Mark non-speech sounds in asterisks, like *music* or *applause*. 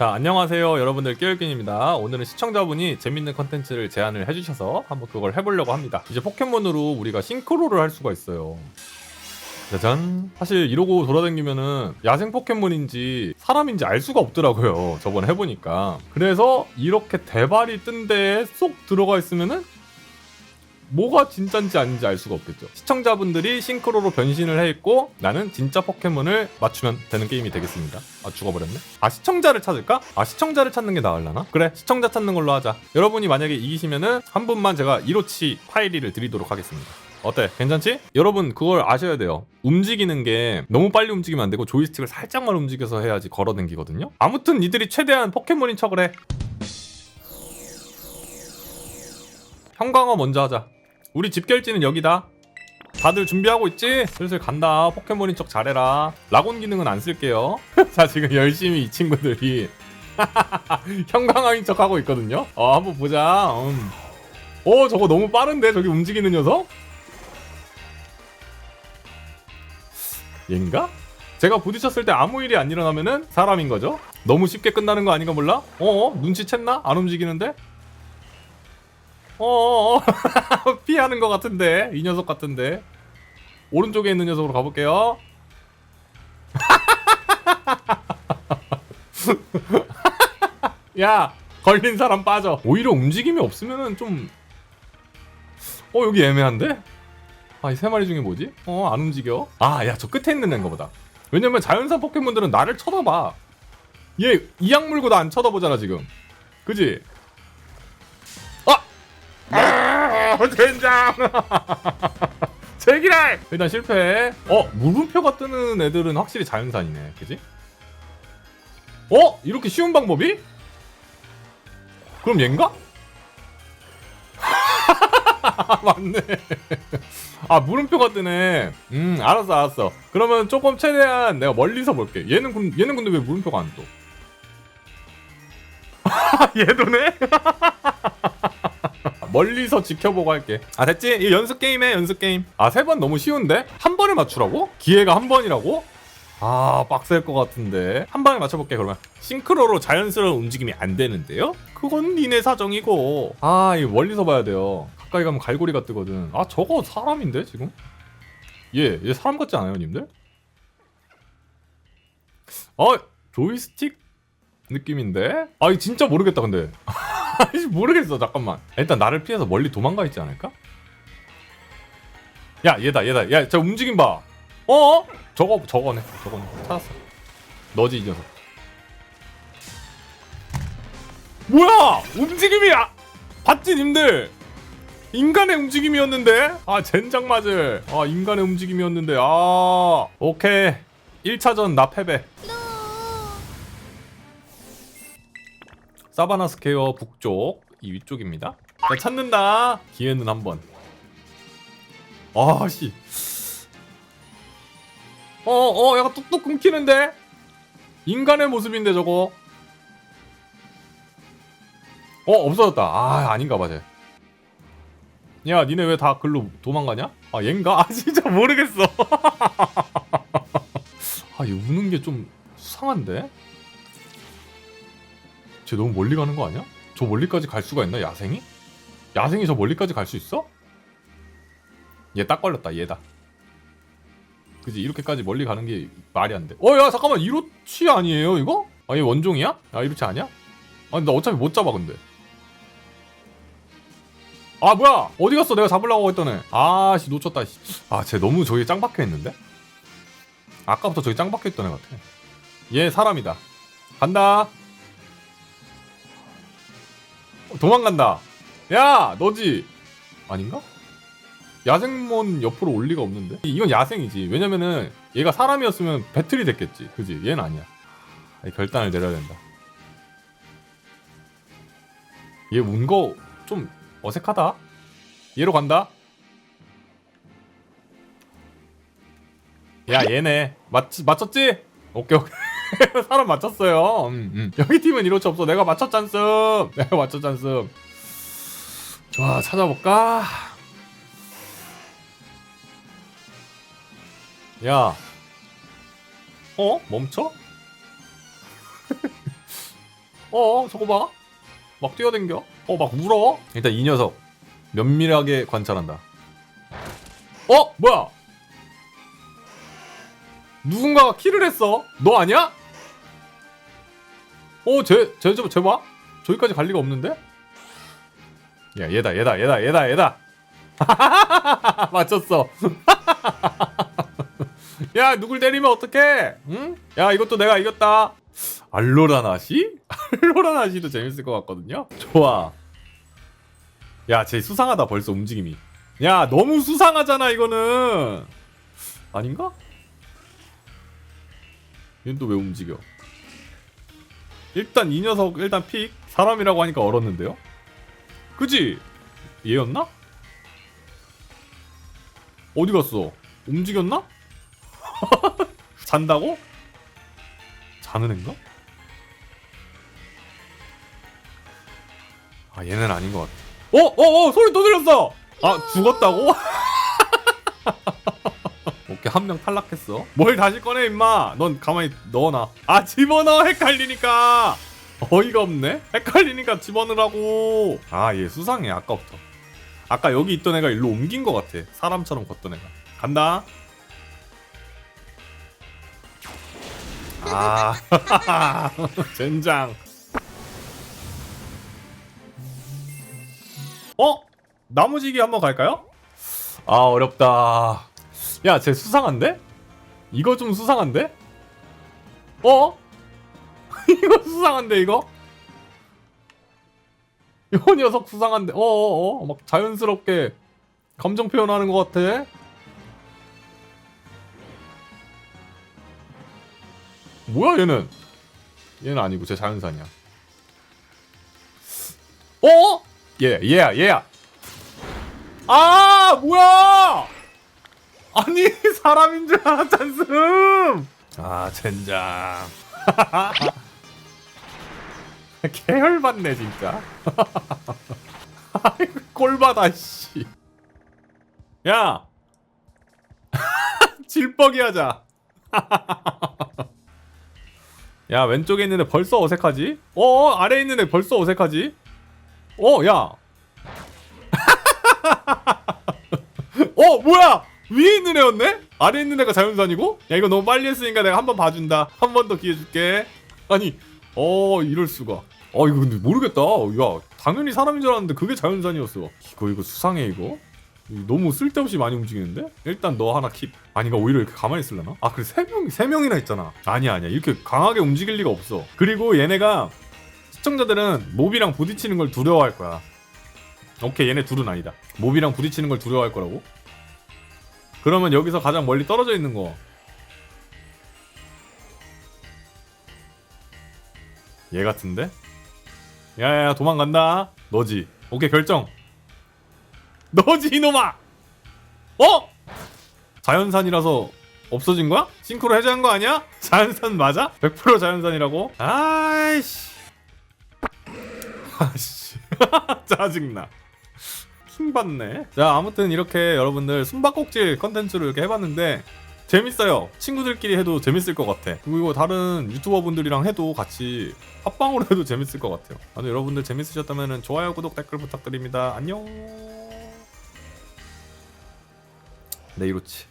자 안녕하세요. 여러분들 깨울긴입니다. 오늘은 시청자분이 재밌는 컨텐츠를 제안을 해주셔서 한번 그걸 해보려고 합니다. 이제 포켓몬으로 우리가 싱크로를 할 수가 있어요. 짜잔. 사실 이러고 돌아다니면은 야생 포켓몬인지 사람인지 알 수가 없더라고요 저번에 해보니까. 그래서 이렇게 대발이 뜬 데에 쏙 들어가 있으면은 뭐가 진짠지 아닌지 알 수가 없겠죠. 시청자분들이 싱크로로 변신을 해 있고 나는 진짜 포켓몬을 맞추면 되는 게임이 되겠습니다. 아 죽어버렸네. 아 시청자를 찾을까? 아 시청자를 찾는 게 나을라나? 그래 시청자 찾는 걸로 하자. 여러분이 만약에 이기시면은 한 분만 제가 1호치 파이리를 드리도록 하겠습니다. 어때? 괜찮지? 여러분 그걸 아셔야 돼요. 움직이는 게 너무 빨리 움직이면 안 되고 조이스틱을 살짝만 움직여서 해야지 걸어댕기거든요. 아무튼 니들이 최대한 포켓몬인 척을 해. 형광어 먼저 하자. 우리 집결지는 여기다. 다들 준비하고 있지? 슬슬 간다. 포켓몬인 척 잘해라. 라곤 기능은 안 쓸게요. *laughs* 자, 지금 열심히 이 친구들이 *laughs* 형광왕인 척 하고 있거든요. 어, 한번 보자. 음. 오, 저거 너무 빠른데? 저기 움직이는 녀석? 얘인가? 제가 부딪혔을 때 아무 일이 안 일어나면은 사람인 거죠? 너무 쉽게 끝나는 거 아닌가 몰라? 어어? 눈치챘나? 안 움직이는데? 어어어. *laughs* 피하는 것 같은데 이 녀석 같은데. 오른쪽에 있는 녀석으로 가볼게요. *laughs* 야 걸린 사람 빠져. 오히려 움직임이 없으면은 좀 어 여기 애매한데? 아 이 세 마리 중에 뭐지? 어 안 움직여. 아 야 저 끝에 있는 애인가 보다. 왜냐면 자연산 포켓몬들은 나를 쳐다봐. 얘 이악 물고 나 안 쳐다보잖아 지금. 그지? 아, 젠장. *laughs* 제기랄. 일단 실패. 어, 물음표가 뜨는 애들은 확실히 자연산이네. 그지? 어? 이렇게 쉬운 방법이? 그럼 얘인가? *laughs* 맞네. 아, 물음표가 뜨네. 음, 알았어, 알았어. 그러면 조금 최대한 내가 멀리서 볼게. 얘는, 근- 얘는 근데 왜 물음표가 안 떠? *laughs* 얘도네? 멀리서 지켜보고 할게. 아 됐지? 이 연습 게임해 연습 게임. 아 세 번 너무 쉬운데? 한 번에 맞추라고? 기회가 한 번이라고? 아 빡셀 것 같은데 한 방에 맞춰볼게 그러면 싱크로로 자연스러운 움직임이 안 되는데요? 그건 니네 사정이고 아 이 멀리서 봐야 돼요 가까이 가면 갈고리가 뜨거든 아 저거 사람인데 지금? 얘, 얘 사람 같지 않아요 님들? 어 조이스틱 느낌인데? 아 이거 진짜 모르겠다 근데 *laughs* 모르겠어 잠깐만. 일단 나를 피해서 멀리 도망가 있지 않을까? 야 얘다 얘다. 야 저 움직임 봐. 어? 저거 저거네 저거네. 찾았어. 너지 이 녀석. 뭐야? 움직임이 야 봤지 님들? 인간의 움직임이었는데? 아 젠장 맞을. 아 인간의 움직임이었는데. 아 오케이. 1차전 나 패배 사바나 스퀘어 북쪽 이 위쪽입니다. 자, 찾는다. 기회는 한 번. 아씨. 어, 어, 약간 뚝뚝 끊기는데? 인간의 모습인데 저거. 어, 없어졌다. 아, 아닌가 봐, 쟤. 야, 니네 왜 다 글로 도망가냐? 아, 얜가? 아, 진짜 모르겠어. *laughs* 아, 얘 우는 게 좀 수상한데? 쟤 너무 멀리 가는 거 아니야? 저 멀리까지 갈 수가 있나 야생이? 야생이 저 멀리까지 갈 수 있어? 얘 딱 걸렸다 얘다 그지 이렇게까지 멀리 가는 게 말이 안돼 어 야 잠깐만 이로치 아니에요 이거? 아 얘 원종이야? 아 이로치 아니야? 아니 나 어차피 못 잡아 근데 아 뭐야 어디 갔어 내가 잡으려고 했던 애 아씨 놓쳤다 아쟤 너무 저기 짱 박혀있는데? 아까부터 저기 짱 박혀있던 애 같아 얘 사람이다 간다 도망간다. 야, 너지? 아닌가? 야생몬 옆으로 올 리가 없는데? 이건 야생이지. 왜냐면은 얘가 사람이었으면 배틀이 됐겠지. 그지? 얘는 아니야. 아니, 결단을 내려야 된다. 얘 운 거 좀 어색하다. 얘로 간다. 야, 얘네. 맞, 맞췄지? 오케이, 오케이. *laughs* 사람 맞췄어요. 음, 음. 여기 팀은 이로치 없어. 내가 맞췄잖음. *laughs* 내가 맞췄잖음. 좋아, 찾아볼까? 야. 어? 멈춰? *laughs* 어 저거 봐. 막 뛰어댕겨. 어 막 울어. 일단 이 녀석 면밀하게 관찰한다. 어 뭐야? 누군가가 킬을 했어. 너 아니야? 어, 쟤, 쟤, 쟤, 쟤 봐? 저기까지 갈 리가 없는데? 야, 얘다, 얘다, 얘다, 얘다, 얘다. *laughs* 맞췄어. *laughs* 야, 누굴 때리면 어떡해? 응? 야, 이것도 내가 이겼다. 알로라나시? *laughs* 알로라나시도 재밌을 것 같거든요? 좋아. 야, 쟤 수상하다, 벌써 움직임이. 야, 너무 수상하잖아, 이거는. 아닌가? 얘는 또 왜 움직여? 일단 이 녀석 일단 픽 사람이라고 하니까 얼었는데요? 그지? 얘였나? 어디 갔어? 움직였나? *laughs* 잔다고? 자는 애인가? 아 얘는 아닌 것 같아 어? 어? 어? 소리 또 들렸어! 아 죽었다고? *laughs* 오케이 한명 탈락했어? 뭘 다시 꺼내 임마? 넌 가만히 넣어놔. 아 집어넣어! 헷갈리니까! 어이가 없네? 헷갈리니까 집어넣으라고! 아 얘 수상해 아까부터. 아까 여기 있던 애가 일로 옮긴 것 같아. 사람처럼 걷던 애가. 간다. 아. *laughs* 젠장. 어? 나무지기 한번 갈까요? 아 어렵다 야, 쟤 수상한데? 이거 좀 수상한데? 어? *laughs* 이거 수상한데 이거? 이 녀석 수상한데? 어어어? 막 자연스럽게 감정 표현하는 것 같아. 뭐야 얘는? 얘는 아니고 쟤 자연산이야. 어? 얘, 얘야, 얘야. 아, 뭐야? 아니 사람인 줄 알았잖음 아 젠장. *laughs* 계열받네 진짜. *laughs* 아이고 꼴받아 씨 야! *laughs* 질뻑이 하자. 야 왼쪽에 있는 애 벌써 어색하지? 어 아래에 있는 애 벌써 어색하지? 어 야. 어 뭐야 위에 있는 애였네? 아래 있는 애가 자연산이고? 야 이거 너무 빨리 했으니까 내가 한 번 봐준다. 한 번 더 기회 줄게. 아니 어 이럴 수가. 어 이거 근데 모르겠다. 야 당연히 사람인 줄 알았는데 그게 자연산이었어. 이거 이거 수상해 이거? 너무 쓸데없이 많이 움직이는데? 일단 너 하나 킵. 아니 가 오히려 이렇게 가만히 있으려나? 아 그래 세 명, 세 명이나 있잖아. 아니야 아니야. 이렇게 강하게 움직일 리가 없어. 그리고 얘네가 시청자들은 몹이랑 부딪히는 걸 두려워할 거야. 오케이 얘네 둘은 아니다. 몹이랑 부딪히는 걸 두려워할 거라고? 그러면 여기서 가장 멀리 떨어져 있는 거. 얘 같은데? 야야야 도망간다. 너지. 오케이 결정. 너지 이놈아. 어? 자연산이라서 없어진 거야? 싱크로 해제한 거 아니야? *laughs* 자연산 맞아? 100% 자연산이라고? 아이씨. *laughs* 아씨. *laughs* 짜증나. 킹받네. 자, 아무튼 이렇게 여러분들 숨바꼭질 컨텐츠로 이렇게 해봤는데 재밌어요. 친구들끼리 해도 재밌을 것 같아. 그리고 다른 유튜버 분들이랑 해도 같이 합방으로 해도 재밌을 것 같아요. 아무튼 여러분들 재밌으셨다면 좋아요, 구독, 댓글 부탁드립니다. 안녕. 네, 이렇지.